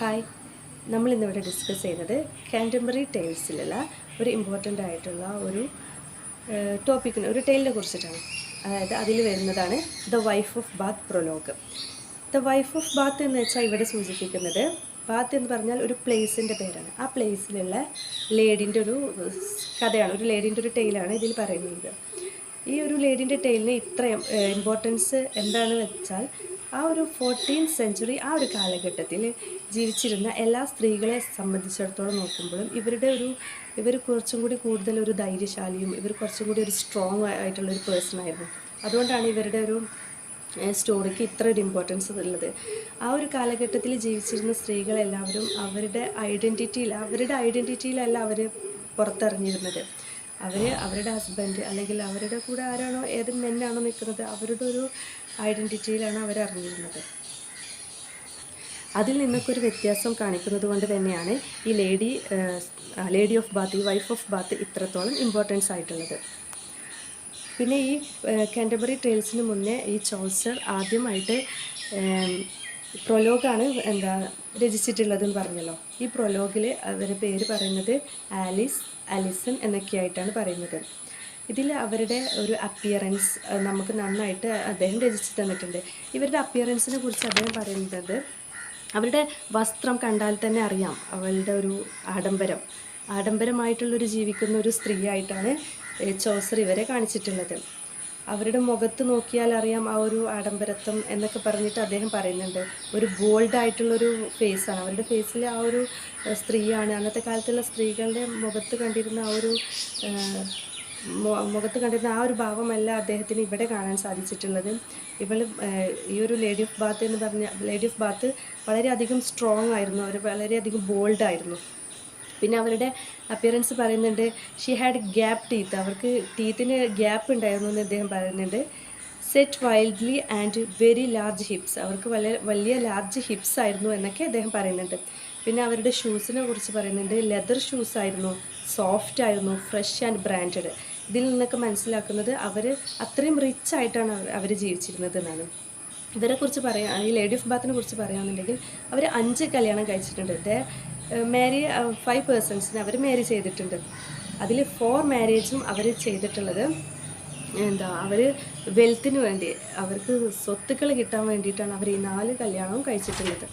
Hi നമ്മൾ ഇന്നിവിടെ discuss ചെയ്യുന്നത് കാന്റംബറി ടൈൽസിലുള്ള ഒരു ഇമ്പോർട്ടന്റ് ആയിട്ടുള്ള ഒരു ടോപ്പിക്കിന് ഒരു ടൈലിനെ കുറിച്ചിട്ടാണ്. അതായത് അതിൽ വരുന്നതാണ് the wife of Bath prologue the wife of Bath എന്ന് വെച്ചാൽ ഇവിടെ സൂചിപ്പിക്കുന്നത് ബാത്ത് എന്ന് പറഞ്ഞാൽ ഒരു പ്ലേസിന്റെ പേരാണ്. ആ പ്ലേസിലുള്ള ലേഡിന്റെ ഒരു കഥയാണ് ഒരു ലേഡിന്റെ ഒരു ടൈലാണ് ഇതിൽ പറയുന്നത്. ഈ ഒരു ലേഡിന്റെ ടെയിലിന് ഇത്രയും ഇമ്പോർട്ടൻസ് എന്താണെന്ന് വെച്ചാൽ ആ ഒരു ഫോർട്ടീൻ സെഞ്ച്വറി ആ ഒരു കാലഘട്ടത്തിൽ ജീവിച്ചിരുന്ന എല്ലാ സ്ത്രീകളെ സംബന്ധിച്ചിടത്തോളം നോക്കുമ്പോഴും ഇവരുടെ ഒരു ഇവർ കുറച്ചും കൂടി കൂടുതൽ ഒരു ധൈര്യശാലിയും ഇവർ കുറച്ചും കൂടി ഒരു സ്ട്രോങ് ആയിട്ടുള്ള ഒരു പേഴ്സൺ ആയിരുന്നു. അതുകൊണ്ടാണ് ഇവരുടെ ഒരു സ്റ്റോറിക്ക് ഇത്ര ഒരു ഇമ്പോർട്ടൻസ് ഉള്ളത്. ആ ഒരു കാലഘട്ടത്തിൽ ജീവിച്ചിരുന്ന സ്ത്രീകളെല്ലാവരും അവരുടെ ഐഡന്റിറ്റിയിൽ അവരുടെ ഐഡന്റിറ്റിയിലല്ല അവർ പുറത്തിറങ്ങിയിരുന്നത്. അവർ അവരുടെ ഹസ്ബൻഡ് അല്ലെങ്കിൽ അവരുടെ കൂടെ ആരാണോ ഏത് മെന്നാണോ നിൽക്കുന്നത് അവരുടെ ഒരു ഐഡന്റിറ്റിയിലാണ് അവർ അറിഞ്ഞിരുന്നത് അതിൽ നിന്നൊക്കെ ഒരു വ്യത്യാസം കാണിക്കുന്നത് കൊണ്ട് തന്നെയാണ് ഈ ലേഡി ലേഡി ഓഫ് ബാത്ത് ഈ വൈഫ് ഓഫ് ബാത്ത് ഇത്രത്തോളം ഇമ്പോർട്ടൻസ് ആയിട്ടുള്ളത്. പിന്നെ ഈ കാന്റബറി ട്രെയിൽസിന് മുന്നേ ഈ ചോൾസർ ആദ്യമായിട്ട് പ്രൊലോഗാണ് എന്താ രചിച്ചിട്ടുള്ളതെന്ന് പറഞ്ഞല്ലോ. ഈ പ്രൊലോഗിൽ അവരുടെ പേര് പറയുന്നത് ആലിസ് അലിസൺ എന്നൊക്കെയായിട്ടാണ് പറയുന്നത്. ഇതിൽ അവരുടെ ഒരു അപ്പിയറൻസ് നമുക്ക് നന്നായിട്ട് അദ്ദേഹം രചിച്ചു തന്നിട്ടുണ്ട്. ഇവരുടെ അപ്പിയറൻസിനെ കുറിച്ച് അദ്ദേഹം പറയുന്നത് അവരുടെ വസ്ത്രം കണ്ടാൽ തന്നെ അറിയാം. അവളുടെ ഒരു ആഡംബരം. ആഡംബരമായിട്ടുള്ളൊരു ജീവിക്കുന്ന ഒരു സ്ത്രീയായിട്ടാണ് ചോസർ ഇവരെ കാണിച്ചിട്ടുള്ളത്. അവരുടെ മുഖത്ത് നോക്കിയാൽ അറിയാം ആ ഒരു ആഡംബരത്വം എന്നൊക്കെ പറഞ്ഞിട്ട് അദ്ദേഹം പറയുന്നുണ്ട്. ഒരു ബോൾഡ് ആയിട്ടുള്ളൊരു ഫേസാണ് അവരുടെ ഫേസിൽ ആ ഒരു സ്ത്രീയാണ്. അന്നത്തെ കാലത്തുള്ള സ്ത്രീകളുടെ മുഖത്ത് കണ്ടിരുന്ന ആ ഒരു മുഖത്ത് കണ്ടിരുന്ന ആ ഒരു ഭാവമല്ല അദ്ദേഹത്തിന് ഇവിടെ കാണാൻ സാധിച്ചിട്ടുള്ളത്. ഇവൾ ഈ ഒരു ലേഡി ഓഫ് ബാത്ത് എന്ന് പറഞ്ഞ ലേഡി ഓഫ് ബാത്ത് വളരെയധികം സ്ട്രോങ് ആയിരുന്നു. അവർ വളരെയധികം ബോൾഡ് ആയിരുന്നു. പിന്നെ അവരുടെ അപ്പിയറൻസ് പറയുന്നുണ്ട് ഷീ ഹാഡ് ഗ്യാപ് ടീത്ത് അവർക്ക് ടീത്തിന് ഗ്യാപ്പ് ഉണ്ടായിരുന്നു എന്ന് അദ്ദേഹം പറയുന്നുണ്ട്. Set wildly and very large hips അവർക്ക് വളരെ വലിയ ലാർജ് ഹിപ്സ് ആയിരുന്നു എന്നൊക്കെ അദ്ദേഹം പറയുന്നുണ്ട്. പിന്നെ അവരുടെ ഷൂസിനെ കുറിച്ച് പറയുന്നുണ്ട് ലെതർ ഷൂസ് ആയിരുന്നു സോഫ്റ്റ് ആയിരുന്നു ഫ്രഷ് ആൻഡ് ബ്രാൻഡഡ് ഇതിൽ നിന്നൊക്കെ മനസ്സിലാക്കുന്നത് അവർ അത്രയും റിച്ച് ആയിട്ടാണ് അവർ ജീവിച്ചിരുന്നത് എന്നാണ്. ഇവരെക്കുറിച്ച് പറയാ ഈ ലേഡി ഓഫ് ബാത്തിനെ കുറിച്ച് പറയുകയാണെന്നുണ്ടെങ്കിൽ അവർ അഞ്ച് കല്യാണം കഴിച്ചിട്ടുണ്ട്. ദേ മാരി ഫൈവ് പേഴ്സൺസിന് അവർ മാരി ചെയ്തിട്ടുണ്ട്. അതിൽ ഫോർ മാരേജും അവർ ചെയ്തിട്ടുള്ളത് എന്താ അവർ വെൽത്തിന് വേണ്ടി അവർക്ക് സ്വത്തുക്കൾ കിട്ടാൻ വേണ്ടിയിട്ടാണ് അവർ ഈ നാല് കല്യാണവും കഴിച്ചിട്ടുള്ളത്.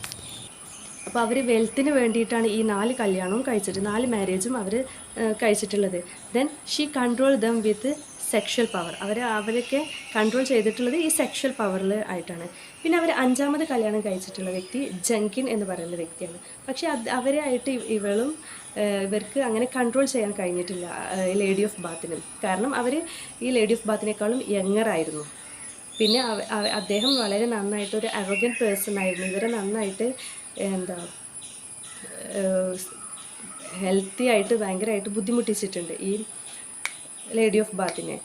അപ്പോൾ അവർ വെൽത്തിന് വേണ്ടിയിട്ടാണ് ഈ നാല് കല്യാണവും കഴിച്ചിട്ട് നാല് മാരേജും അവർ കഴിച്ചിട്ടുള്ളത്. Then she control them with sexual power അവർ അവരൊക്കെ കൺട്രോൾ ചെയ്തിട്ടുള്ളത് ഈ സെക്ഷൽ പവറിൽ ആയിട്ടാണ്. പിന്നെ അവർ അഞ്ചാമത് കല്യാണം കഴിച്ചിട്ടുള്ള വ്യക്തി ജങ്കിൻ എന്ന് പറയുന്ന വ്യക്തിയാണ്. പക്ഷേ അത് അവരെ ആയിട്ട് ഇവ- ഇവളും ഇവർക്ക് അങ്ങനെ കൺട്രോൾ ചെയ്യാൻ കഴിഞ്ഞിട്ടില്ല ലേഡി ഓഫ് ബാത്തിനും കാരണം അവർ ഈ ലേഡി ഓഫ് ബാത്തിനേക്കാളും യങ്ങർ ആയിരുന്നു. പിന്നെ അദ്ദേഹം വളരെ നന്നായിട്ട് ഒരു അറോഗൻ പേഴ്സൺ ആയിരുന്നു. ഇവരെ നന്നായിട്ട് എന്താ ഹെൽത്തി ആയിട്ട് ഭയങ്കരമായിട്ട് ബുദ്ധിമുട്ടിച്ചിട്ടുണ്ട് ഈ ലേഡി ഓഫ് ബാത്തിനെ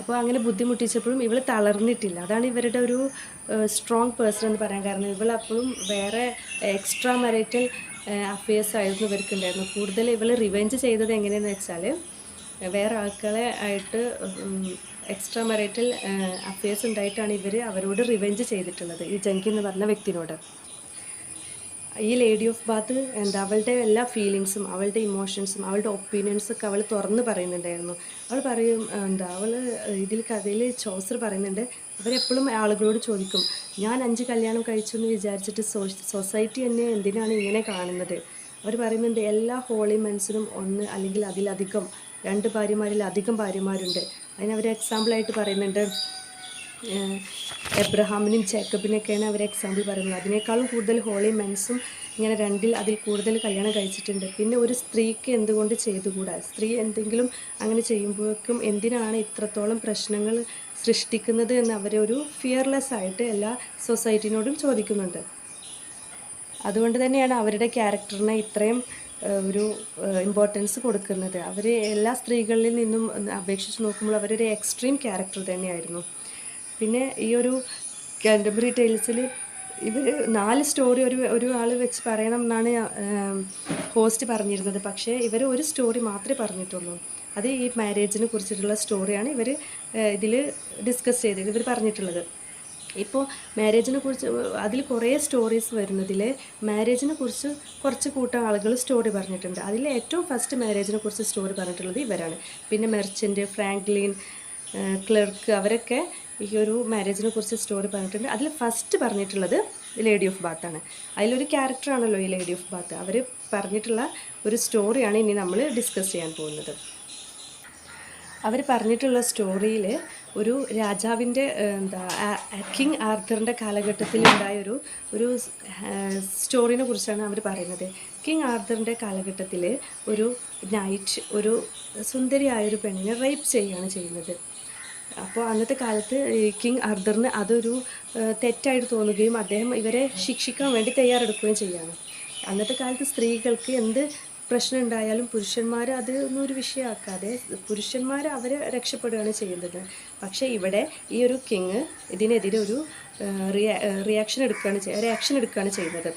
അപ്പോൾ അങ്ങനെ ബുദ്ധിമുട്ടിച്ചപ്പോഴും ഇവൾ തളർന്നിട്ടില്ല. അതാണ് ഇവരുടെ ഒരു സ്ട്രോങ് പേഴ്സൺ എന്ന് പറയാൻ കാരണം. ഇവൾ അപ്പോഴും വേറെ എക്സ്ട്രാ മരൈറ്റൽ അഫയേഴ്സ് ആയിരുന്നു ഇവർക്കുണ്ടായിരുന്നു കൂടുതൽ ഇവൾ റിവെഞ്ച് ചെയ്തത് എങ്ങനെയെന്ന് വെച്ചാൽ വേറെ ആൾക്കാരെ ആയിട്ട് എക്സ്ട്രാ മെറിറ്റൽ അഫയേഴ്സ് ഉണ്ടായിട്ടാണ് ഇവർ അവരോട് റിവെഞ്ച് ചെയ്തിട്ടുള്ളത് ഈ ജങ്കി എന്ന് പറഞ്ഞ വ്യക്തിനോട്. ഈ ലേഡി ഓഫ് ബാത്ത് എന്താ അവളുടെ എല്ലാ ഫീലിങ്സും അവളുടെ ഇമോഷൻസും അവളുടെ ഒപ്പീനിയൻസ് ഒക്കെ അവൾ തുറന്ന് പറയുന്നുണ്ടായിരുന്നു. അവൾ പറയും എന്താ അവൾ ഇതിൽ കഥയിൽ ചോസർ പറയുന്നുണ്ട് അവരെപ്പോഴും ആളുകളോട് ചോദിക്കും ഞാൻ അഞ്ച് കല്യാണം കഴിച്ചു എന്ന് വിചാരിച്ചിട്ട് സൊസൈറ്റി എന്നെ എന്തിനാണ് ഇങ്ങനെ കാണുന്നത്? അവർ പറയുന്നുണ്ട് എല്ലാ ഹോളി മനസ്സിനും ഒന്ന് അല്ലെങ്കിൽ അതിലധികം രണ്ട് ഭാര്യമാരിൽ അധികം ഭാര്യമാരുണ്ട്. അതിന് അവർ എക്സാമ്പിളായിട്ട് പറയുന്നുണ്ട്. എബ്രഹാമിനും ചേക്കബിനൊക്കെയാണ് അവർ എക്സാമ്പിൾ പറയുന്നത്. അതിനേക്കാളും കൂടുതൽ ഹോളി മെൻസും ഇങ്ങനെ രണ്ടിൽ അതിൽ കൂടുതൽ കല്യാണം കഴിച്ചിട്ടുണ്ട്. പിന്നെ ഒരു സ്ത്രീക്ക് എന്തുകൊണ്ട് ചെയ്തുകൂടാ? സ്ത്രീ എന്തെങ്കിലും അങ്ങനെ ചെയ്യുമ്പോഴേക്കും എന്തിനാണ് ഇത്രത്തോളം പ്രശ്നങ്ങൾ സൃഷ്ടിക്കുന്നത് എന്ന് അവരെ ഒരു ഫിയർലെസ് ആയിട്ട് എല്ലാ സൊസൈറ്റിനോടും ചോദിക്കുന്നുണ്ട്. അതുകൊണ്ട് തന്നെയാണ് അവരുടെ ക്യാരക്ടറിനെ ഇത്രയും ഒരു ഇമ്പോർട്ടൻസ് കൊടുക്കുന്നത്. അവർ എല്ലാ സ്ത്രീകളിൽ നിന്നും അപേക്ഷിച്ച് നോക്കുമ്പോൾ അവരൊരു എക്സ്ട്രീം ക്യാരക്ടർ തന്നെയായിരുന്നു. പിന്നെ ഈ ഒരു കണ്ടംപററി ടൈൽസിൽ ഇവർ നാല് സ്റ്റോറി ഒരു ഒരു ആൾ വെച്ച് പറയണം എന്നാണ് ഹോസ്റ്റ് പറഞ്ഞിരുന്നത്. പക്ഷേ ഇവർ ഒരു സ്റ്റോറി മാത്രമേ പറഞ്ഞിട്ടുള്ളൂ. അത് ഈ മാരേജിനെ കുറിച്ചിട്ടുള്ള സ്റ്റോറിയാണ് ഇവർ ഇതിൽ ഡിസ്കസ് ചെയ്തത് ഇവർ പറഞ്ഞിട്ടുള്ളത്. ഇപ്പോൾ മാരേജിനെ കുറിച്ച് അതിൽ കുറേ സ്റ്റോറീസ് വരുന്നതിൽ മാരേജിനെ കുറിച്ച് കുറച്ച് കൂട്ടം ആളുകൾ സ്റ്റോറി പറഞ്ഞിട്ടുണ്ട്. അതിൽ ഏറ്റവും ഫസ്റ്റ് മാരേജിനെ കുറിച്ച് സ്റ്റോറി പറഞ്ഞിട്ടുള്ളത് ഇവരാണ്. പിന്നെ മെർച്ചന്റ് ഫ്രാങ്ക്ലിൻ ക്ലർക്ക് അവരൊക്കെ ഈ ഒരു മാരേജിനെ കുറിച്ച് സ്റ്റോറി പറഞ്ഞിട്ടുണ്ട്. അതിൽ ഫസ്റ്റ് പറഞ്ഞിട്ടുള്ളത് ലേഡി ഓഫ് ബാത്താണ് അതിലൊരു ക്യാരക്ടറാണല്ലോ ഈ ലേഡി ഓഫ് ബാത്ത് അവർ പറഞ്ഞിട്ടുള്ള ഒരു സ്റ്റോറിയാണ് ഇനി നമ്മൾ ഡിസ്കസ് ചെയ്യാൻ പോകുന്നത്. അവർ പറഞ്ഞിട്ടുള്ള സ്റ്റോറിയിൽ ഒരു രാജാവിന്റെ എന്താ കിങ് ആർത്തറിന്റെ കാലഘട്ടത്തിലുണ്ടായ ഒരു ഒരു സ്റ്റോറിനെ കുറിച്ചാണ് അവർ പറയുന്നത്. കിങ് ആർത്തറിന്റെ കാലഘട്ടത്തിൽ ഒരു നൈറ്റ് ഒരു സുന്ദരിയായൊരു പെണ്ണിനെ റേപ്പ് ചെയ്യുകയാണ് ചെയ്യുന്നത്. അപ്പോൾ അന്നത്തെ കാലത്ത് കിങ് അർദറിന് അതൊരു തെറ്റായിട്ട് തോന്നുകയും അദ്ദേഹം ഇവരെ ശിക്ഷിക്കാൻ വേണ്ടി തയ്യാറെടുക്കുകയും ചെയ്യാണ് അന്നത്തെ കാലത്ത് സ്ത്രീകൾക്ക് എന്ത് പ്രശ്നം ഉണ്ടായാലും പുരുഷന്മാർ അത് ഒന്നും ഒരു വിഷയമാക്കാതെ പുരുഷന്മാർ അവരെ രക്ഷപ്പെടുകയാണ് ചെയ്യുന്നത്. പക്ഷേ ഇവിടെ ഈ ഒരു കിങ് ഇതിനെതിരെ ഒരു റിയാ റിയാക്ഷൻ എടുക്കുകയാണ് റിയാക്ഷൻ എടുക്കുകയാണ് ചെയ്യുന്നത്.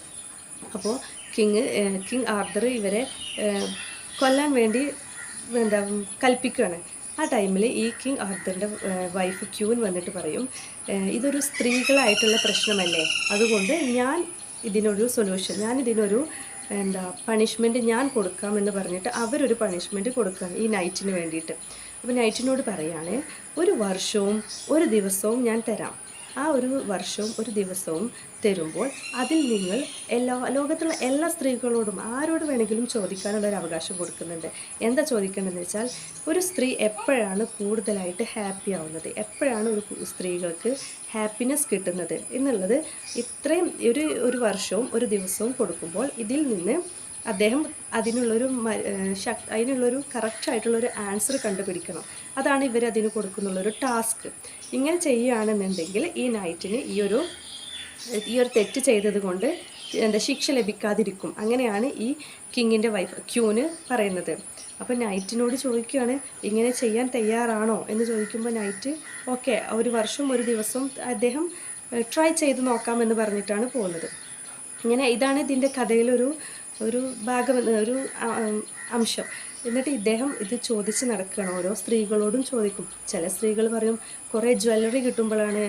അപ്പോൾ കിങ് കിങ് ആർദർ ഇവരെ കൊല്ലാൻ വേണ്ടി എന്താ കൽപ്പിക്കുകയാണ്. ആ ടൈമിൽ ഈ കിങ് ആർദറിന്റെ വൈഫ് ക്യൂൻ വന്നിട്ട് പറയും ഇതൊരു സ്ത്രീകളായിട്ടുള്ള പ്രശ്നമല്ലേ? അതുകൊണ്ട് ഞാൻ ഇതിനൊരു സൊല്യൂഷൻ ഞാൻ ഇതിനൊരു എന്താ പണിഷ്മെന്റ് ഞാൻ കൊടുക്കാമെന്ന് പറഞ്ഞിട്ട് അവരൊരു പണിഷ്മെന്റ് കൊടുക്കുകയാണ് ഈ നൈറ്റിന് വേണ്ടിയിട്ട്. അപ്പോൾ നൈറ്റിനോട് പറയുകയാണ് ഒരു വർഷവും ഒരു ദിവസവും ഞാൻ തരാം. ആ ഒരു വർഷവും ഒരു ദിവസവും തരുമ്പോൾ അതിൽ നിങ്ങൾ എല്ലാ ലോകത്തുള്ള എല്ലാ സ്ത്രീകളോടും ആരോട് വേണമെങ്കിലും ചോദിക്കാനുള്ള ഒരു അവകാശം കൊടുക്കുന്നുണ്ട്. എന്താ ചോദിക്കേണ്ടതെന്ന് വെച്ചാൽ ഒരു സ്ത്രീ എപ്പോഴാണ് കൂടുതലായിട്ട് ഹാപ്പി ആവുന്നത്? എപ്പോഴാണ് ഒരു സ്ത്രീകൾക്ക് ഹാപ്പിനെസ് കിട്ടുന്നത്? എന്നുള്ളത് ഇത്രയും ഒരു ഒരു വർഷവും ഒരു ദിവസവും കൊടുക്കുമ്പോൾ ഇതിൽ നിന്ന് അദ്ദേഹം അതിനുള്ളൊരു അതിനുള്ളൊരു കറക്റ്റ് ആയിട്ടുള്ളൊരു ആൻസർ കണ്ടുപിടിക്കണം. അതാണ് ഇവർ അതിന് കൊടുക്കുന്നുള്ളൊരു ടാസ്ക് ഇങ്ങനെ ചെയ്യുകയാണെന്നുണ്ടെങ്കിൽ ഈ നൈറ്റിന് ഈ ഒരു തെറ്റ് ചെയ്തത് കൊണ്ട് എന്താ ശിക്ഷ ലഭിക്കാതിരിക്കും. അങ്ങനെയാണ് ഈ കിങ്ങിന്റെ വൈഫ് ക്യൂന് പറയുന്നത്. അപ്പോൾ നൈറ്റിനോട് ചോദിക്കുകയാണ് ഇങ്ങനെ ചെയ്യാൻ തയ്യാറാണോ? എന്ന് ചോദിക്കുമ്പോൾ നൈറ്റ് ഓക്കെ ഒരു വർഷം ഒരു ദിവസം അദ്ദേഹം ട്രൈ ചെയ്ത് നോക്കാമെന്ന് പറഞ്ഞിട്ടാണ് പോകുന്നത്. ഇങ്ങനെ ഇതാണ് ഇതിന്റെ കഥയിലൊരു ഒരു ഭാഗം ഒരു അംശം. എന്നിട്ട് ഇദ്ദേഹം ഇത് ചോദിച്ച് നടക്കുകയാണ്. ഓരോ സ്ത്രീകളോടും ചോദിക്കും. ചില സ്ത്രീകൾ പറയും കുറേ ജ്വല്ലറി കിട്ടുമ്പോഴാണ്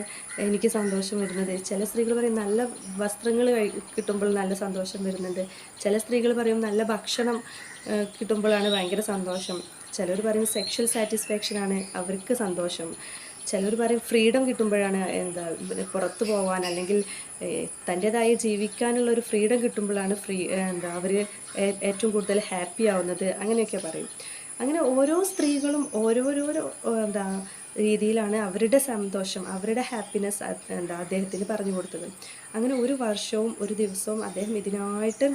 എനിക്ക് സന്തോഷം വരുന്നത്. ചില സ്ത്രീകൾ പറയും നല്ല വസ്ത്രങ്ങൾ കിട്ടുമ്പോൾ നല്ല സന്തോഷം വരുന്നുണ്ട്. ചില സ്ത്രീകൾ പറയും നല്ല ഭക്ഷണം കിട്ടുമ്പോഴാണ് ഭയങ്കര സന്തോഷം. ചിലർ പറയും സെക്ഷൽ സാറ്റിസ്ഫാക്ഷനാണ് അവർക്ക് സന്തോഷം. ചിലർ പറയും ഫ്രീഡം കിട്ടുമ്പോഴാണ് എന്താ പുറത്ത് പോകാൻ അല്ലെങ്കിൽ തന്റേതായി ജീവിക്കാനുള്ള ഒരു ഫ്രീഡം കിട്ടുമ്പോഴാണ് ഫ്രീ എന്താ അവർ ഏറ്റവും കൂടുതൽ ഹാപ്പി ആവുന്നത് അങ്ങനെയൊക്കെ പറയും. അങ്ങനെ ഓരോ സ്ത്രീകളും ഓരോരോരോ എന്താ രീതിയിലാണ് അവരുടെ സന്തോഷം അവരുടെ ഹാപ്പിനെസ് എന്താ അദ്ദേഹത്തിന് പറഞ്ഞു കൊടുത്തത്. അങ്ങനെ ഒരു വർഷവും ഒരു ദിവസവും അദ്ദേഹം ഇതിനായിട്ട്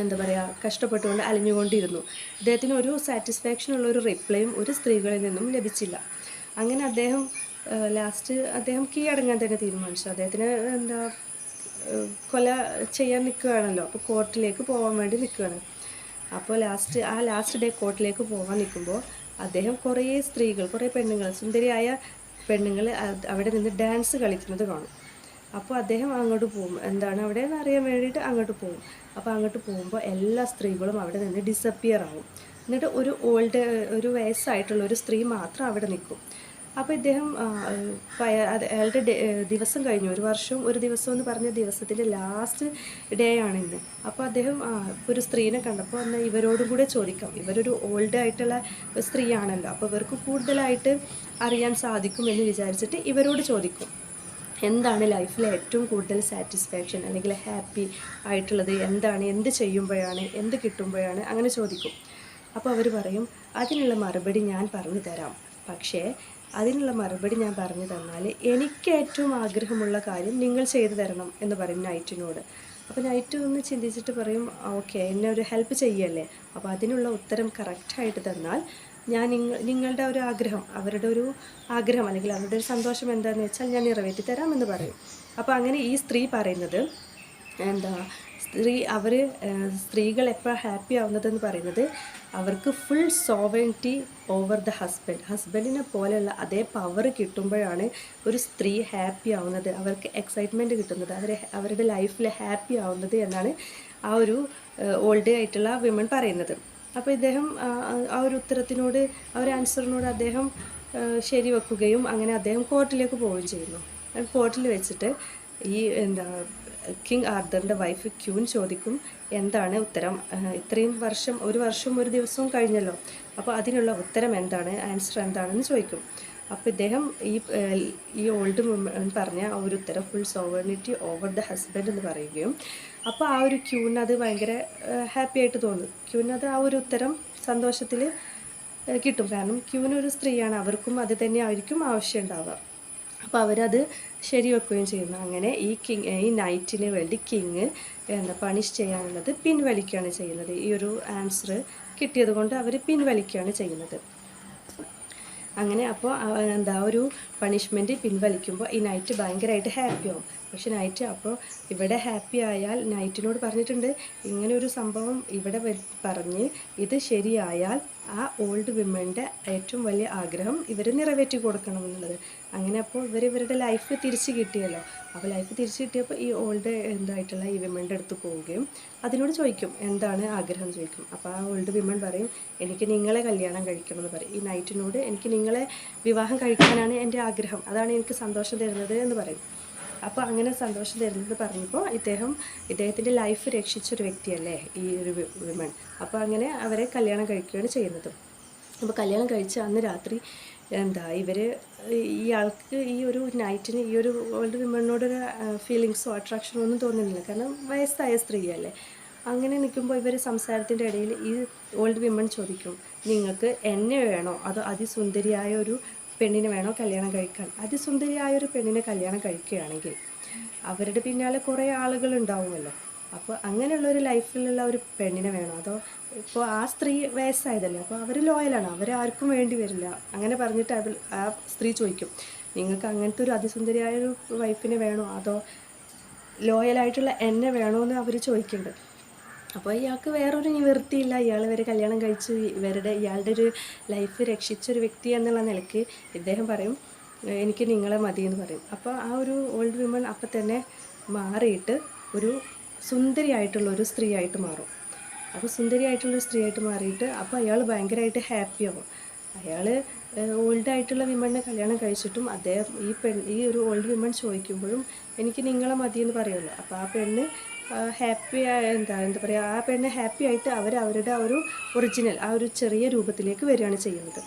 എന്താ പറയുക കഷ്ടപ്പെട്ടുകൊണ്ട് അലിഞ്ഞുകൊണ്ടിരുന്നു. അദ്ദേഹത്തിന് ഒരു സാറ്റിസ്ഫാക്ഷൻ ഉള്ള ഒരു റിപ്ലൈയും ഒരു സ്ത്രീകളിൽ നിന്നും ലഭിച്ചില്ല. അങ്ങനെ അദ്ദേഹം ലാസ്റ്റ് അദ്ദേഹം കീഴടങ്ങാൻ തന്നെ തീരുമാനിച്ചു. അദ്ദേഹത്തിന് എന്താ കൊല ചെയ്യാൻ നിൽക്കുകയാണല്ലോ. അപ്പോൾ കോർട്ടിലേക്ക് പോകാൻ വേണ്ടി നിൽക്കുകയാണ്. അപ്പോൾ ലാസ്റ്റ് ആ ലാസ്റ്റ് ഡേ കോർട്ടിലേക്ക് പോകാൻ നിൽക്കുമ്പോൾ അദ്ദേഹം കുറേ സ്ത്രീകൾ കുറേ പെണ്ണുങ്ങൾ സുന്ദരിയായ പെണ്ണുങ്ങൾ അവിടെ നിന്ന് ഡാൻസ് കളിക്കുന്നത് കാണും. അപ്പോൾ അദ്ദേഹം അങ്ങോട്ട് പോകും. എന്താണ് അവിടെ എന്ന് അറിയാൻ വേണ്ടിയിട്ട് അങ്ങോട്ട് പോകും. അപ്പോൾ അങ്ങോട്ട് പോകുമ്പോൾ എല്ലാ സ്ത്രീകളും അവിടെ നിന്ന് ഡിസപ്പിയർ ആവും. എന്നിട്ട് ഒരു ഓൾഡ് ഒരു വയസ്സായിട്ടുള്ള ഒരു സ്ത്രീ മാത്രം അവിടെ നിൽക്കും. അപ്പോൾ ഇദ്ദേഹം അയാളുടെ ദിവസം കഴിഞ്ഞു. ഒരു വർഷവും ഒരു ദിവസം എന്ന് പറഞ്ഞ ദിവസത്തിന്റെ ലാസ്റ്റ് ഡേ ആണ് ഇന്ന്. അപ്പോൾ അദ്ദേഹം ഒരു സ്ത്രീനെ കണ്ടപ്പോൾ എന്നാൽ ഇവരോടും കൂടെ ചോദിക്കാം. ഇവരൊരു ഓൾഡ് ആയിട്ടുള്ള സ്ത്രീയാണല്ലോ. അപ്പോൾ ഇവർക്ക് കൂടുതലായിട്ട് അറിയാൻ സാധിക്കും എന്ന് വിചാരിച്ചിട്ട് ഇവരോട് ചോദിക്കും. എന്താണ് ലൈഫിലെ ഏറ്റവും കൂടുതൽ സാറ്റിസ്ഫാക്ഷൻ അല്ലെങ്കിൽ ഹാപ്പി ആയിട്ടുള്ളത്? എന്താണ്? എന്ത് ചെയ്യുമ്പോഴാണ്? എന്ത് കിട്ടുമ്പോഴാണ്? അങ്ങനെ ചോദിക്കും. അപ്പോൾ അവർ പറയും അതിനുള്ള മറുപടി ഞാൻ പറഞ്ഞു തരാം. പക്ഷേ അതിനുള്ള മറുപടി ഞാൻ പറഞ്ഞു തന്നാൽ എനിക്ക് ഏറ്റവും ആഗ്രഹമുള്ള കാര്യം നിങ്ങൾ ചെയ്തു തരണം എന്ന് പറയും നൈറ്റിനോട്. അപ്പോൾ നൈറ്റ് ഒന്ന് ചിന്തിച്ചിട്ട് പറയും ഓക്കെ എന്നെ ഒരു ഹെൽപ്പ് ചെയ്യല്ലേ? അപ്പോൾ അതിനുള്ള ഉത്തരം കറക്റ്റായിട്ട് തന്നാൽ ഞാൻ നിങ്ങ നിങ്ങളുടെ ഒരു ആഗ്രഹം അവരുടെ ഒരു ആഗ്രഹം അല്ലെങ്കിൽ അവരുടെ ഒരു സന്തോഷം എന്താണെന്ന് വെച്ചാൽ ഞാൻ നിറവേറ്റി തരാമെന്ന് പറയും. അപ്പോൾ അങ്ങനെ ഈ സ്ത്രീ പറയുന്നത് എന്താ സ്ത്രീ അവർ സ്ത്രീകൾ എപ്പോഴാണ് ഹാപ്പി ആവുന്നതെന്ന് പറയുന്നത് അവർക്ക് full sovereignty over the husband ഹസ്ബൻഡിനെ പോലെയുള്ള അതേ പവർ കിട്ടുമ്പോഴാണ് ഒരു സ്ത്രീ ഹാപ്പി ആവുന്നത്. അവർക്ക് എക്സൈറ്റ്മെന്റ് കിട്ടുന്നത്. അവർ അവരുടെ ലൈഫിൽ ഹാപ്പി ആവുന്നത് എന്നാണ് ആ ഒരു ഓൾഡ് ആയിട്ടുള്ള വിമൺ പറയുന്നത്. അപ്പോൾ ഇദ്ദേഹം ആ ഒരു ഉത്തരത്തിനോട് ആ ഒരു ആൻസറിനോട് അദ്ദേഹം ശരി വെക്കുകയും അങ്ങനെ അദ്ദേഹം കോർട്ടിലേക്ക് പോവുകയും ചെയ്യുന്നു. കോർട്ടിൽ വെച്ചിട്ട് ഈ എന്താ കിങ് ആർദറിന്റെ വൈഫ് ക്യൂൻ ചോദിക്കും എന്താണ് ഉത്തരം? ഇത്രയും വർഷം ഒരു വർഷവും ഒരു ദിവസവും കഴിഞ്ഞല്ലോ. അപ്പോൾ അതിനുള്ള ഉത്തരം എന്താണ്? ആൻസർ എന്താണെന്ന് ചോദിക്കും. അപ്പോൾ ഇദ്ദേഹം ഈ ഈ ഓൾഡ് വുമൺ പറഞ്ഞ ആ ഒരു ഉത്തരം full sovereignty over the husband എന്ന് പറയുകയും അപ്പോൾ ആ ഒരു ക്യൂന് അത് ഭയങ്കര ഹാപ്പി ആയിട്ട് തോന്നും. ക്യൂന് അത് ആ ഒരു ഉത്തരം സന്തോഷത്തിൽ കിട്ടും. കാരണം ക്യൂന് ഒരു സ്ത്രീയാണ്. അവർക്കും അത് തന്നെ ആയിരിക്കും ആവശ്യം ഉണ്ടാവുക. അപ്പോൾ അവരത് ശരിവെക്കുകയും ചെയ്യുന്നു. അങ്ങനെ ഈ കിങ് ഈ നൈറ്റിന് വേണ്ടി കിങ് എന്താ പണിഷ് ചെയ്യാനുള്ളത് പിൻവലിക്കുകയാണ് ചെയ്യുന്നത്. ഈ ഒരു ആൻസർ കിട്ടിയത് കൊണ്ട് അവർ പിൻവലിക്കുകയാണ് ചെയ്യുന്നത്. അങ്ങനെ അപ്പോൾ എന്താ ഒരു പണിഷ്മെന്റ് പിൻവലിക്കുമ്പോൾ ഈ നൈറ്റ് ഭയങ്കരമായിട്ട് ഹാപ്പി ആവും. പക്ഷെ നൈറ്റ് അപ്പോൾ ഇവിടെ ഹാപ്പി ആയാൽ നൈറ്റിനോട് പറഞ്ഞിട്ടുണ്ട് ഇങ്ങനെ ഒരു സംഭവം ഇവിടെ പറഞ്ഞ് ഇത് ശരിയായാൽ ആ ഓൾഡ് വിമന്റെ ഏറ്റവും വലിയ ആഗ്രഹം ഇവർ നിറവേറ്റി കൊടുക്കണം എന്നുള്ളത്. അങ്ങനെ അപ്പോൾ ഇവർ ഇവരുടെ ലൈഫ് തിരിച്ച് കിട്ടിയല്ലോ. അപ്പോൾ ലൈഫ് തിരിച്ച് കിട്ടിയപ്പോൾ ഈ ഓൾഡ് എന്തായിട്ടുള്ള ഈ വിമന്റെ അടുത്ത് പോവുകയും അതിനോട് ചോദിക്കും എന്താണ് ആഗ്രഹം? ചോദിക്കും. അപ്പോൾ ആ ഓൾഡ് വിമൻ പറയും എനിക്ക് നിങ്ങളെ കല്യാണം കഴിക്കണം എന്ന് പറയും. ഈ നൈറ്റിനോട് എനിക്ക് നിങ്ങളെ വിവാഹം കഴിക്കാനാണ് എന്റെ ആഗ്രഹം. അതാണ് എനിക്ക് സന്തോഷം തരുന്നത് എന്ന് പറയും. അപ്പോൾ അങ്ങനെ സന്തോഷം തരുന്നത് പറഞ്ഞപ്പോൾ ഇദ്ദേഹം ഇദ്ദേഹത്തിന്റെ ലൈഫ് രക്ഷിച്ചൊരു വ്യക്തിയല്ലേ ഈ ഒരു വിമൺ അപ്പോൾ അങ്ങനെ അവരെ കല്യാണം കഴിക്കുകയാണ് ചെയ്യുന്നത്. അപ്പോൾ കല്യാണം കഴിച്ച അന്ന് രാത്രി എന്താ ഇവർ ഇയാൾക്ക് ഈ ഒരു നൈറ്റിന് ഈ ഒരു ഓൾഡ് വിമണിനോടൊരു ഫീലിങ്സോ അട്രാക്ഷനോ ഒന്നും തോന്നുന്നില്ല കാരണം വയസ്സായ സ്ത്രീയല്ലേ. അങ്ങനെ നിൽക്കുമ്പോൾ ഇവർ സംസാരത്തിന്റെ ഇടയിൽ ഈ ഓൾഡ് വിമൺ ചോദിക്കും നിങ്ങൾക്ക് എന്നെ വേണോ? അതോ അതിസുന്ദരിയായ ഒരു പെണ്ണിനെ വേണോ കല്യാണം കഴിക്കാൻ. അതിസുന്ദരിയായ ഒരു പെണ്ണിനെ കല്യാണം കഴിക്കുകയാണെങ്കിൽ അവരുടെ പിന്നാലെ കുറേ ആളുകൾ ഉണ്ടാവുമല്ലോ. അപ്പോൾ അങ്ങനെയുള്ള ഒരു ലൈഫിലുള്ള ഒരു പെണ്ണിനെ വേണോ? അതോ ഇപ്പോൾ ആ സ്ത്രീ വയസ്സായതല്ലേ? അപ്പോൾ അവർ ലോയലാണ് അവർ ആർക്കും വേണ്ടി വരില്ല. അങ്ങനെ പറഞ്ഞിട്ട് അവർ ആ സ്ത്രീ ചോദിക്കും നിങ്ങൾക്ക് അങ്ങനത്തെ ഒരു അതിസുന്ദരിയായ ഒരു വൈഫിനെ വേണോ? അതോ ലോയലായിട്ടുള്ള എന്നെ വേണോ എന്ന് അവർ ചോദിക്കുന്നുണ്ട് അപ്പോൾ ഇയാൾക്ക് വേറൊരു നിവൃത്തിയില്ല. ഇയാൾ ഇവരെ കല്യാണം കഴിച്ച് ഇവരുടെ ഇയാളുടെ ഒരു ലൈഫ് രക്ഷിച്ചൊരു വ്യക്തി എന്നുള്ള നിലയ്ക്ക് ഇദ്ദേഹം പറയും എനിക്ക് നിങ്ങളെ മതി എന്ന് പറയും. അപ്പോൾ ആ ഒരു ഓൾഡ് വിമൺ അപ്പം തന്നെ മാറിയിട്ട് ഒരു സുന്ദരിയായിട്ടുള്ള ഒരു സ്ത്രീ ആയിട്ട് മാറും. അപ്പോൾ സുന്ദരിയായിട്ടുള്ള സ്ത്രീയായിട്ട് മാറിയിട്ട് അപ്പോൾ അയാൾ ഭയങ്കരമായിട്ട് ഹാപ്പി ആവും. അയാൾ ഓൾഡ് ആയിട്ടുള്ള വിമണിനെ കല്യാണം കഴിച്ചിട്ടും അദ്ദേഹം ഈ പെൺ ഈ ഒരു ഓൾഡ് വിമൺ ചോദിക്കുമ്പോഴും എനിക്ക് നിങ്ങളെ മതിയെന്ന് പറയുമല്ലോ അപ്പോൾ ആ പെണ്ണ് ഹാപ്പി എന്താ എന്താ പറയുക ആ പെണ്ണ് ഹാപ്പി ആയിട്ട് അവർ അവരുടെ ഒരു ഒറിജിനൽ ആ ഒരു ചെറിയ രൂപത്തിലേക്ക് വരികയാണ് ചെയ്യുന്നത്.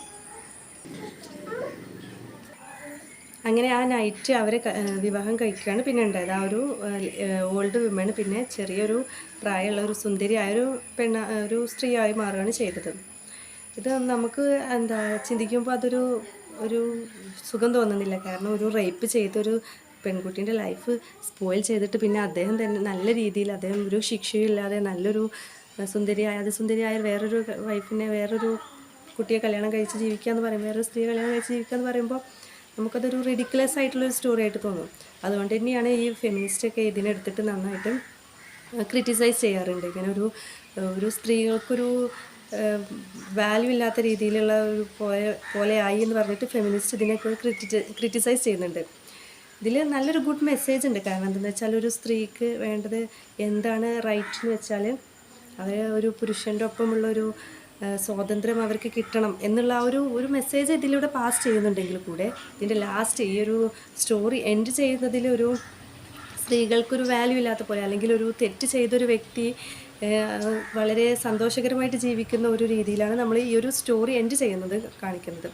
അങ്ങനെ ആ നൈറ്റ് അവരെ വിവാഹം കഴിക്കുകയാണ്. പിന്നെ ഉണ്ടായത് ആ ഒരു ഓൾഡ് വിമൺ പിന്നെ ചെറിയൊരു പ്രായമുള്ള ഒരു സുന്ദരിയായൊരു പെണ്ണ ഒരു സ്ത്രീയായി മാറുകയാണ് ചെയ്തത്. ഇത് നമുക്ക് എന്താ ചിന്തിക്കുമ്പോൾ അതൊരു ഒരു സുഖം തോന്നുന്നില്ല. കാരണം ഒരു റേപ്പ് ചെയ്തൊരു പെൺകുട്ടീന്റെ ലൈഫ് സ്പോയിൽ ചെയ്തിട്ട് പിന്നെ അദ്ദേഹം തന്നെ നല്ല രീതിയിൽ അദ്ദേഹം ഒരു ശിക്ഷയില്ലാതെ നല്ലൊരു സുന്ദരിയായ അതിസുന്ദരിയായ വേറൊരു വൈഫിനെ വേറൊരു കുട്ടിയെ കല്യാണം കഴിച്ച് ജീവിക്കുക എന്ന് പറയുമ്പോൾ വേറൊരു സ്ത്രീയെ കല്യാണം കഴിച്ച് ജീവിക്കുക എന്ന് പറയുമ്പോൾ നമുക്കതൊരു റിഡിക്കുലസ് ആയിട്ടുള്ളൊരു സ്റ്റോറി ആയിട്ട് തോന്നും. അതുകൊണ്ട് തന്നെയാണ് ഈ ഫെമിനിസ്റ്റൊക്കെ ഇതിനെടുത്തിട്ട് നന്നായിട്ട് ക്രിറ്റിസൈസ് ചെയ്യാറുണ്ട്. ഇങ്ങനെ ഒരു ഒരു സ്ത്രീകൾക്കൊരു വാല്യൂ ഇല്ലാത്ത രീതിയിലുള്ള ഒരു പോലെ പോലെ ആയി എന്ന് പറഞ്ഞിട്ട് ഫെമിനിസ്റ്റ് ഇതിനൊക്കെ ക്രിറ്റിസൈ ക്രിറ്റിസൈസ് ചെയ്യുന്നുണ്ട്. ഇതിൽ നല്ലൊരു ഗുഡ് മെസ്സേജ് ഉണ്ട്. കാരണം എന്താണെന്ന് വെച്ചാൽ ഒരു സ്ത്രീക്ക് വേണ്ടത് എന്താണ് റൈറ്റ് എന്ന് വെച്ചാൽ അവർ ഒരു പുരുഷന്റെ ഒപ്പമുള്ളൊരു സ്വാതന്ത്ര്യം അവർക്ക് കിട്ടണം എന്നുള്ള ആ ഒരു ഒരു മെസ്സേജ് ഇതിലൂടെ പാസ് ചെയ്യുന്നുണ്ടെങ്കിൽ കൂടെ ഇതിന്റെ ലാസ്റ്റ് ഈ ഒരു സ്റ്റോറി എൻഡ് ചെയ്യുന്നതിൽ ഒരു സ്ത്രീകൾക്കൊരു വാല്യൂ ഇല്ലാത്ത പോലെ അല്ലെങ്കിൽ ഒരു തെറ്റ് ചെയ്തൊരു വ്യക്തി വളരെ സന്തോഷകരമായിട്ട് ജീവിക്കുന്ന ഒരു രീതിയിലാണ് നമ്മൾ ഈ ഒരു സ്റ്റോറി എൻഡ് ചെയ്യുന്നത് കാണിക്കുന്നത്.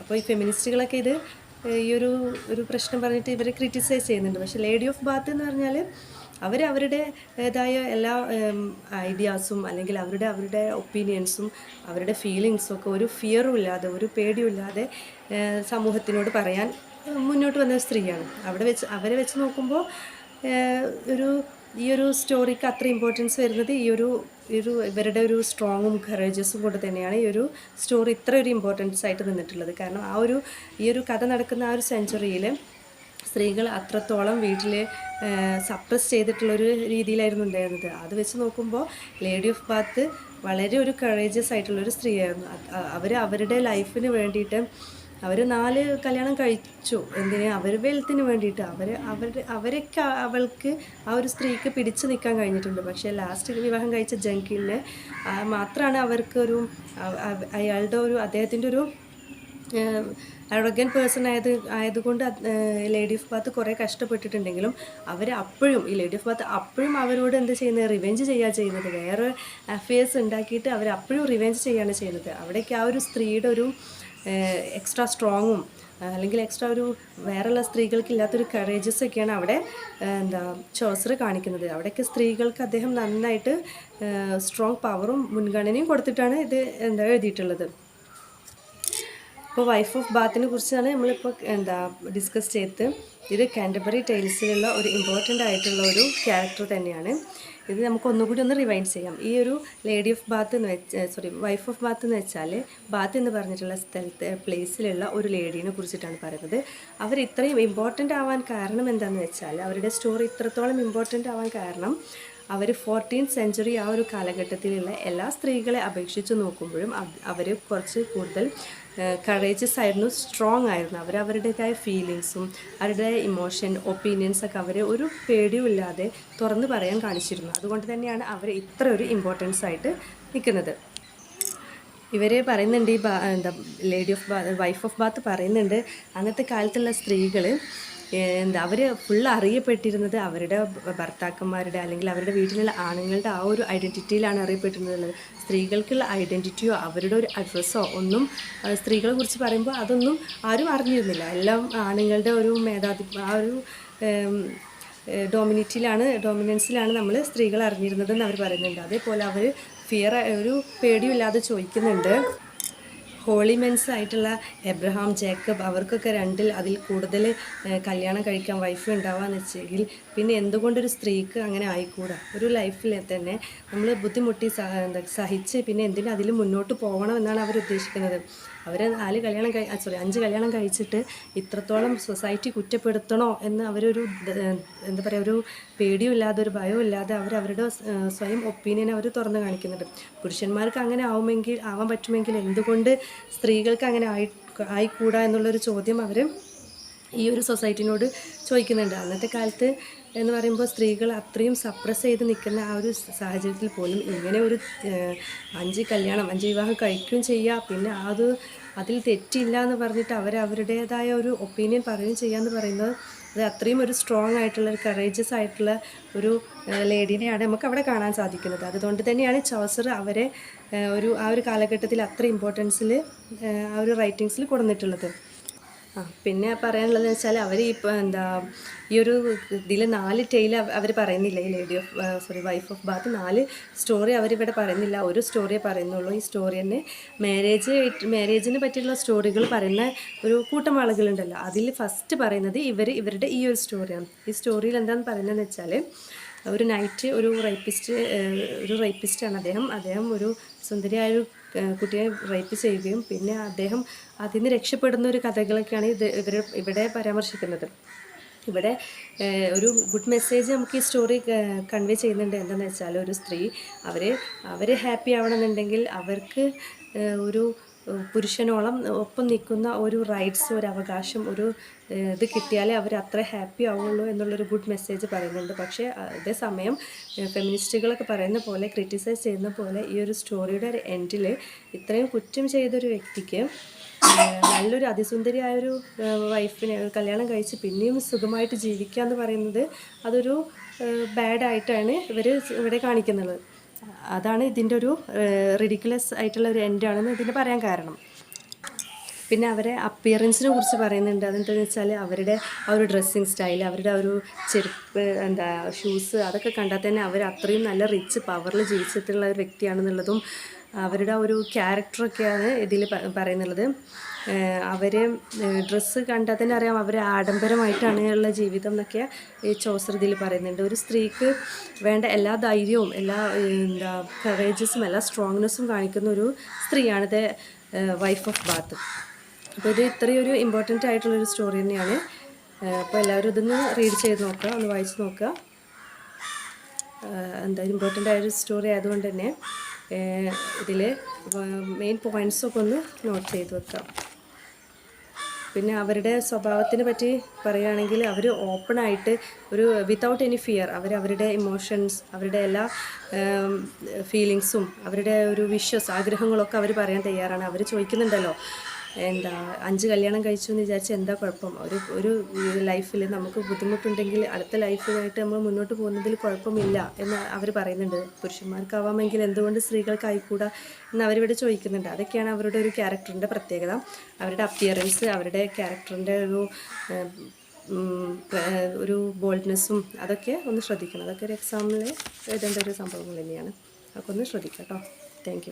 അപ്പോൾ ഈ ഫെമിനിസ്റ്റുകളൊക്കെ ഇത് ഈ ഒരു ഒരു പ്രശ്നം പറഞ്ഞിട്ട് ഇവരെ ക്രിറ്റിസൈസ് ചെയ്യുന്നുണ്ട്. പക്ഷേ ലേഡി ഓഫ് ബാത്ത് എന്ന് പറഞ്ഞാൽ അവർ അവരുടേതായ എല്ലാ ഐഡിയാസും അല്ലെങ്കിൽ അവരുടെ അവരുടെ ഒപ്പീനിയൻസും അവരുടെ ഫീലിങ്സും ഒക്കെ ഒരു ഫിയറും ഇല്ലാതെ ഒരു പേടിയുമില്ലാതെ സമൂഹത്തിനോട് പറയാൻ മുന്നോട്ട് വന്ന സ്ത്രീയാണ്. അവിടെ വെച്ച് അവരെ വെച്ച് നോക്കുമ്പോൾ ഒരു ഈ ഒരു സ്റ്റോറിക്ക് അത്ര ഇമ്പോർട്ടൻസ് വരുന്നത് ഈ ഒരു ഒരു ഇവരുടെ ഒരു സ്ട്രോങ്ങും കറേജസും കൊണ്ട് തന്നെയാണ് ഈ ഒരു സ്റ്റോറി ഇത്ര ഒരു ഇമ്പോർട്ടൻസ് ആയിട്ട് നിന്നിട്ടുള്ളത്. കാരണം ആ ഒരു ഈ ഒരു കഥ നടക്കുന്ന ആ ഒരു സെഞ്ചുറിയിൽ സ്ത്രീകൾ അത്രത്തോളം വീട്ടിൽ സപ്രസ് ചെയ്തിട്ടുള്ളൊരു രീതിയിലായിരുന്നു ഉണ്ടായിരുന്നത്. അത് വെച്ച് നോക്കുമ്പോൾ ലേഡി ഓഫ് ബാത്ത് വളരെ ഒരു കറേജസ് ആയിട്ടുള്ളൊരു സ്ത്രീയായിരുന്നു. അവർ അവരുടെ ലൈഫിന് വേണ്ടിയിട്ട് അവർ നാല് കല്യാണം കഴിച്ചു. എന്തിന്? അവർ വെൽത്തിന് വേണ്ടിയിട്ട്. അവർ അവരുടെ അവരൊക്കെ അവൾക്ക് ആ ഒരു സ്ത്രീക്ക് പിടിച്ചു നിൽക്കാൻ കഴിഞ്ഞിട്ടുണ്ട്. പക്ഷേ ലാസ്റ്റ് വിവാഹം കഴിച്ച ജങ്കിളിന് മാത്രമാണ് അവർക്ക് ഒരു അ- അ- അയാളുടെ ഒരു അദ്ദേഹത്തിന്റെ ഒരു അറോഗൻ പേഴ്സൺ ആയത് ആയതുകൊണ്ട് ലേഡി ഓഫ് ബാത്ത് കുറേ കഷ്ടപ്പെട്ടിട്ടുണ്ടെങ്കിലും അവർ അപ്പോഴും ഈ ലേഡി ഓഫ് ബാത്ത് അപ്പോഴും അവരോട് എന്ത് ചെയ്യുന്നത്? റിവെഞ്ച് ചെയ്യുക ചെയ്യുന്നത്. വേറെ അഫയേഴ്സ് ഉണ്ടാക്കിയിട്ട് അവർ അപ്പോഴും റിവെഞ്ച് ചെയ്യുകയാണ് ചെയ്യുന്നത്. അവിടേക്ക് ആ ഒരു സ്ത്രീയുടെ ഒരു എക്സ്ട്രാ സ്ട്രോങ്ങും അല്ലെങ്കിൽ എക്സ്ട്രാ ഒരു വേറെയുള്ള സ്ത്രീകൾക്ക് ഇല്ലാത്തൊരു കറേജസ് ഒക്കെയാണ് അവിടെ എന്താ ചോസർ കാണിക്കുന്നത്. അവിടെയൊക്കെ സ്ത്രീകൾക്ക് അദ്ദേഹം നന്നായിട്ട് സ്ട്രോങ് പവറും മുൻഗണനയും കൊടുത്തിട്ടാണ് ഇത് എന്താ എഴുതിയിട്ടുള്ളത്. ഇപ്പോൾ വൈഫ് ഓഫ് ബാത്തിനെ കുറിച്ചാണ് നമ്മളിപ്പോൾ എന്താ ഡിസ്കസ് ചെയ്ത് ഇത് കാൻഡബറി ടൈൽസിലുള്ള ഒരു ഇമ്പോർട്ടന്റ് ആയിട്ടുള്ള ഒരു ക്യാരക്ടർ തന്നെയാണ്. ഇത് നമുക്ക് ഒന്നുകൂടി ഒന്ന് റിവൈൻഡ് ചെയ്യാം. ഈ ഒരു ലേഡി ഓഫ് ബാത്ത് എന്ന് വെച്ച സോറി വൈഫ് ഓഫ് ബാത്ത് എന്ന് വെച്ചാൽ ബാത്ത് എന്ന് പറഞ്ഞിട്ടുള്ള സ്ഥലത്ത് പ്ലേസിലുള്ള ഒരു ലേഡീനെ കുറിച്ചിട്ടാണ് പറയുന്നത്. അവർ ഇത്രയും ഇമ്പോർട്ടന്റ് ആവാൻ കാരണം എന്താണെന്ന് വെച്ചാൽ അവരുടെ സ്റ്റോറി ഇത്രത്തോളം ഇമ്പോർട്ടന്റ് ആവാൻ കാരണം അവർ ഫോർട്ടീൻ സെഞ്ചുറി ആ ഒരു കാലഘട്ടത്തിലുള്ള എല്ലാ സ്ത്രീകളെ അപേക്ഷിച്ച് നോക്കുമ്പോഴും അവർ കുറച്ച് കൂടുതൽ കറേജസ് ആയിരുന്നു സ്ട്രോങ് ആയിരുന്നു. അവർ അവരുടേതായ ഫീലിങ്സും അവരുടെ ഇമോഷൻ ഒപ്പീനിയൻസ് ഒക്കെ അവരെ ഒരു പേടിയുമില്ലാതെ തുറന്നു പറയാൻ കാണിച്ചിരുന്നു. അതുകൊണ്ട് തന്നെയാണ് അവർ ഇത്ര ഒരു ഇമ്പോർട്ടൻസ് ആയിട്ട് നിൽക്കുന്നത്. ഇവർ പറയുന്നുണ്ട് ഈ എന്താ lady of Bath wife of Bath പറയുന്നുണ്ട് അന്നത്തെ കാലത്തുള്ള സ്ത്രീകൾ എന്താ അവർ ഫുൾ അറിയപ്പെട്ടിരുന്നത് അവരുടെ ഭർത്താക്കന്മാരുടെ അല്ലെങ്കിൽ അവരുടെ വീട്ടിലുള്ള ആണുങ്ങളുടെ ആ ഒരു ഐഡന്റിറ്റിയിലാണ് അറിയപ്പെട്ടിരുന്നത്. സ്ത്രീകൾക്കുള്ള ഐഡന്റിറ്റിയോ അവരുടെ ഒരു അഡ്രസ്സോ ഒന്നും സ്ത്രീകളെ കുറിച്ച് പറയുമ്പോൾ അതൊന്നും ആരും അറിഞ്ഞിരുന്നില്ല. എല്ലാം ആണുങ്ങളുടെ ഒരു മേധാവി ആ ഒരു ഡോമിനിറ്റിയിലാണ് ഡോമിനൻസിലാണ് നമ്മൾ സ്ത്രീകൾ അറിഞ്ഞിരുന്നതെന്ന് അവർ പറയുന്നുണ്ട്. അതേപോലെ അവർ ഫിയർ ഒരു പേടിയില്ലാതെ ചോദിക്കുന്നുണ്ട്. ഹോളി മെൻസ് ആയിട്ടുള്ള എബ്രഹാം ജേക്കബ് അവർക്കൊക്കെ രണ്ടിൽ അതിൽ കൂടുതൽ കല്യാണം കഴിക്കാൻ വൈഫ് ഉണ്ടാവാന്ന് വെച്ചെങ്കിൽ പിന്നെ എന്തുകൊണ്ടൊരു സ്ത്രീക്ക് അങ്ങനെ ആയിക്കൂടാ? ഒരു ലൈഫിൽ തന്നെ നമ്മൾ ബുദ്ധിമുട്ടി സഹിച്ച് പിന്നെ എന്തിനും അതിൽ മുന്നോട്ട് പോകണം എന്നാണ് അവർ ഉദ്ദേശിക്കുന്നത് അവർ നാല് കല്യാണം കഴി സോറി അഞ്ച് കല്യാണം കഴിച്ചിട്ട് ഇത്രത്തോളം സൊസൈറ്റി കുറ്റപ്പെടുത്തണോ എന്ന് അവരൊരു എന്താ പറയുക ഒരു പേടിയും ഇല്ലാതെ ഒരു ഭയവും ഇല്ലാതെ അവർ അവരുടെ സ്വയം ഒപ്പീനിയൻ അവർ തുറന്ന് കാണിക്കുന്നുണ്ട്. പുരുഷന്മാർക്ക് അങ്ങനെ ആവുമെങ്കിൽ ആവാൻ പറ്റുമെങ്കിൽ എന്തുകൊണ്ട് സ്ത്രീകൾക്ക് അങ്ങനെ ആയി ആയിക്കൂടാ എന്നുള്ളൊരു ചോദ്യം അവർ ഈ ഒരു സൊസൈറ്റിനോട് ചോദിക്കുന്നുണ്ട്. അന്നത്തെ കാലത്ത് എന്ന് പറയുമ്പോൾ സ്ത്രീകൾ അത്രയും സപ്രസ് ചെയ്ത് നിൽക്കുന്ന ആ ഒരു സാഹചര്യത്തിൽ പോലും ഇങ്ങനെ ഒരു അഞ്ച് കല്യാണം അഞ്ച് വിവാഹം കഴിക്കുകയും ചെയ്യുക പിന്നെ അത് അതിൽ തെറ്റില്ല എന്ന് പറഞ്ഞിട്ട് അവർ അവരുടേതായ ഒരു ഒപ്പീനിയൻ പറയുകയും ചെയ്യുക എന്ന് പറയുന്നത് അത് അത്രയും ഒരു സ്ട്രോങ് ആയിട്ടുള്ള ഒരു കറേജസ് ആയിട്ടുള്ള ഒരു ലേഡീനെയാണ് നമുക്ക് അവിടെ കാണാൻ സാധിക്കുന്നത്. അതുകൊണ്ട് തന്നെയാണ് ചോസർ അവരെ ഒരു ആ ഒരു കാലഘട്ടത്തിൽ അത്ര ഇമ്പോർട്ടൻസിൽ ആ ഒരു റൈറ്റിങ്സിൽ കൊടുത്തിട്ടുള്ളത് പിന്നെ പറയാനുള്ളത് വെച്ചാൽ അവർ ഇപ്പോൾ എന്താ ഈ ഒരു ഇതിൽ നാല് ടെയിൽ അവർ പറയുന്നില്ല ഈ lady of sorry wife of Bath നാല് സ്റ്റോറി അവരിവിടെ പറയുന്നില്ല ഒരു സ്റ്റോറിയെ പറയുന്നുള്ളൂ. ഈ സ്റ്റോറി തന്നെ മാരേജ് മാരേജിനെ പറ്റിയുള്ള സ്റ്റോറികൾ പറയുന്ന ഒരു കൂട്ടം ആളുകളുണ്ടല്ലോ അതിൽ ഫസ്റ്റ് പറയുന്നത് ഇവർ ഇവരുടെ ഈ ഒരു സ്റ്റോറിയാണ് ഈ സ്റ്റോറിയിൽ എന്താണെന്ന് പറയുന്നതെന്ന് വെച്ചാൽ ഒരു നൈറ്റ് ഒരു റേപ്പിസ്റ്റ് ഒരു റേപ്പിസ്റ്റാണ് അദ്ദേഹം അദ്ദേഹം ഒരു സുന്ദരിയായ ഒരു കുട്ടിയെ റേപ്പ് ചെയ്യുകയും പിന്നെ അദ്ദേഹം അതിൽ നിന്ന് രക്ഷപ്പെടുന്ന ഒരു കഥകളൊക്കെയാണ് ഇത് ഇവർ ഇവിടെ പരാമർശിക്കുന്നത്. ഇവിടെ ഒരു ഗുഡ് മെസ്സേജ് നമുക്ക് ഈ സ്റ്റോറി കൺവേ ചെയ്യുന്നുണ്ട്. എന്താണെന്ന് വെച്ചാൽ ഒരു സ്ത്രീ അവർ അവർ ഹാപ്പി ആവണമെന്നുണ്ടെങ്കിൽ അവർക്ക് ഒരു പുരുഷനോളം ഒപ്പം നിൽക്കുന്ന ഒരു റൈറ്റ്സ് ഒരു അവകാശം ഒരു ഇത് കിട്ടിയാലേ അവർ അത്ര ഹാപ്പി ആവുള്ളൂ എന്നുള്ളൊരു ഗുഡ് മെസ്സേജ് പറയുന്നുണ്ട്. പക്ഷേ അതേസമയം ഫെമിനിസ്റ്റുകളൊക്കെ പറയുന്ന പോലെ ക്രിറ്റിസൈസ് ചെയ്യുന്ന പോലെ ഈ ഒരു സ്റ്റോറിയുടെ ഒരു എൻഡിൽ ഇത്രയും കുറ്റം ചെയ്തൊരു വ്യക്തിക്ക് നല്ലൊരു നല്ലൊരു അതിസുന്ദരിയായൊരു വൈഫിനെ കല്യാണം കഴിച്ച് പിന്നെയും സുഖമായിട്ട് ജീവിക്കുക എന്ന് പറയുന്നത് അതൊരു ബാഡായിട്ടാണ് ഇവർ ഇവിടെ കാണിക്കുന്നത്. അതാണ് ഇതിന്റെ ഒരു റിഡിക്കുലസ് ആയിട്ടുള്ള ഒരു എൻഡാണെന്ന് ഇതിന് പറയാൻ കാരണം. പിന്നെ അവരെ അപ്പിയറൻസിനെ കുറിച്ച് പറയുന്നുണ്ട്. അതെന്താണെന്ന് വെച്ചാൽ അവരുടെ ആ ഒരു ഡ്രസ്സിങ് സ്റ്റൈൽ അവരുടെ ഒരു ചെരുപ്പ് എന്താ ഷൂസ് അതൊക്കെ കണ്ടാൽ തന്നെ അവർ അത്രയും നല്ല റിച്ച് പവറിൽ ജീവിച്ചിട്ടുള്ള ഒരു വ്യക്തിയാണെന്നുള്ളതും അവരുടെ ഒരു ക്യാരക്ടറൊക്കെയാണ് ഇതിൽ പറയുന്നുള്ളത്. അവർ ഡ്രസ്സ് കണ്ടാൽ തന്നെ അറിയാം അവർ ആഡംബരമായിട്ടാണ് ഉള്ള ജീവിതം എന്നൊക്കെ ഈ ചോസർ ഇതിൽ പറയുന്നുണ്ട്. ഒരു സ്ത്രീക്ക് വേണ്ട എല്ലാ ധൈര്യവും എല്ലാ എന്താ കറേജസും എല്ലാ സ്ട്രോങ്നെസ്സും കാണിക്കുന്ന ഒരു സ്ത്രീയാണ് ദ വൈഫ് ഓഫ് ബാത്ത് അപ്പോൾ ഇത് ഇത്രയും ഒരു ഇമ്പോർട്ടന്റ് ആയിട്ടുള്ളൊരു സ്റ്റോറി തന്നെയാണ്. അപ്പോൾ എല്ലാവരും ഇതൊന്ന് റീഡ് ചെയ്ത് നോക്കുക ഒന്ന് വായിച്ച് നോക്കുക എന്തായാലും എന്താ ഇമ്പോർട്ടന്റ് ആയൊരു സ്റ്റോറി ആയതുകൊണ്ട് തന്നെ. ഇതിൽ മെയിൻ പോയിന്റ്സൊക്കെ ഒന്ന് നോട്ട് ചെയ്ത് വെക്കാം. പിന്നെ അവരുടെ സ്വഭാവത്തിനെ പറ്റി പറയുകയാണെങ്കിൽ അവർ ഓപ്പണായിട്ട് ഒരു വിത്തൗട്ട് എനി ഫിയർ അവർ അവരുടെ ഇമോഷൻസ് അവരുടെ എല്ലാ ഫീലിങ്സും അവരുടെ ഒരു വിഷസ് ആഗ്രഹങ്ങളൊക്കെ അവർ പറയാൻ തയ്യാറാണ്. അവർ ചോദിക്കുന്നുണ്ടല്ലോ എന്താ അഞ്ച് കല്യാണം കഴിച്ചു എന്ന് വിചാരിച്ച് എന്താ കുഴപ്പം? ഒരു ഒരു ലൈഫിൽ നമുക്ക് ബുദ്ധിമുട്ടുണ്ടെങ്കിൽ അടുത്ത ലൈഫിലായിട്ട് നമ്മൾ മുന്നോട്ട് പോകുന്നതിൽ കുഴപ്പമില്ല എന്ന് അവർ പറയുന്നുണ്ട്. പുരുഷന്മാർക്കാവാമെങ്കിൽ എന്തുകൊണ്ട് സ്ത്രീകൾക്കായിക്കൂടാ എന്ന് അവരിവിടെ ചോദിക്കുന്നുണ്ട്. അതൊക്കെയാണ് അവരുടെ ഒരു ക്യാരക്ടറിന്റെ പ്രത്യേകത. അവരുടെ അപ്പിയറൻസ് അവരുടെ ക്യാരക്ടറിന്റെ ഒരു ഒരു ബോൾഡ്നെസ്സും അതൊക്കെ ഒന്ന് ശ്രദ്ധിക്കണം. അതൊക്കെ ഒരു എക്സാമിൽ എഴുതേണ്ട ഒരു സംഭവങ്ങൾ തന്നെയാണ്. അതൊക്കെ ഒന്ന് ശ്രദ്ധിക്കാം കേട്ടോ. താങ്ക്